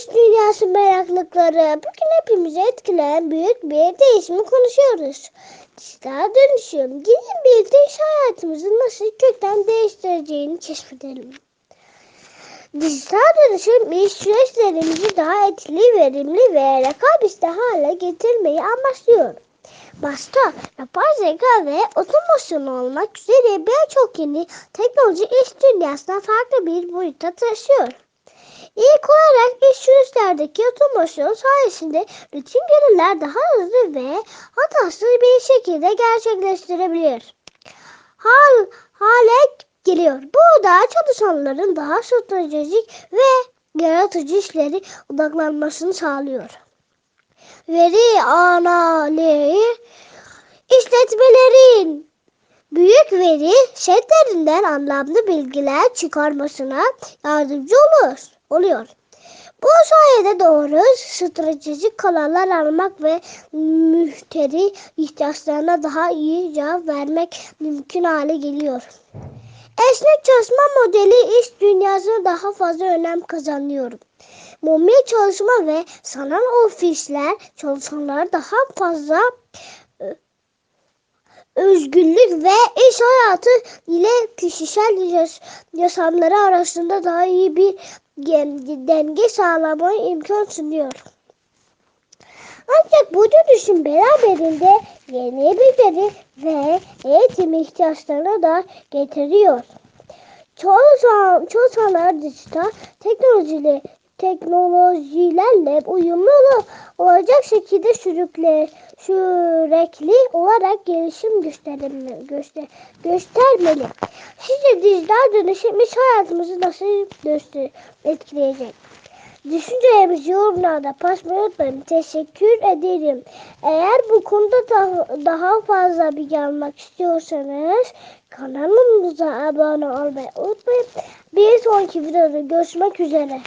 İş dünyası meraklıkları. Bugün hepimizi etkileyen büyük bir değişimi konuşuyoruz. Dijital dönüşüm. Gelin birlikte iş hayatımızı nasıl kökten değiştireceğini keşfedelim. Dijital dönüşüm iş süreçlerimizi daha etkili, verimli ve rekabetçi hale getirmeyi amaçlıyor. Başta yapay zeka ve otomasyon olmak üzere birçok yeni teknoloji iş dünyasına farklı bir boyuta taşıyor. İlk olarak iş süreçlerdeki otomasyon sayesinde rutin görevler daha hızlı ve hatasız bir şekilde gerçekleştirebilir. Hal, hale geliyor. Bu da çalışanların daha stratejik ve yaratıcı işleri odaklanmasını sağlıyor. Veri analizi işletmelerin büyük veri setlerinden anlamlı bilgiler çıkarmasına yardımcı olur, oluyor. Bu sayede doğru stratejik kararlar almak ve müşteri ihtiyaçlarına daha iyi cevap vermek mümkün hale geliyor. Esnek çalışma modeli iş dünyasına daha fazla önem kazanıyor. Mobil çalışma ve sanal ofisler çalışanlara daha fazla özgürlük ve iş hayatı ile kişisel yaş yaşamları arasında daha iyi bir denge sağlamaya imkan sunuyor. Ancak bu dönüşüm beraberinde yeni beceri ve eğitim ihtiyaçlarını da getiriyor. Çoğu, çoğu sanat dijital teknolojileri teknolojilerle uyumlu olacak şekilde sürükle, sürekli olarak gelişim göstermeli, göster, göstermeli. Sizce dijital dönüşüm iş hayatımızı nasıl göster, etkileyecek? Düşüncelerimizi yorumlarda paylaşmayı unutmayın. Teşekkür ederim. Eğer bu konuda da, daha fazla bilgi almak istiyorsanız kanalımıza abone olmayı unutmayın. Bir sonraki videoda görüşmek üzere.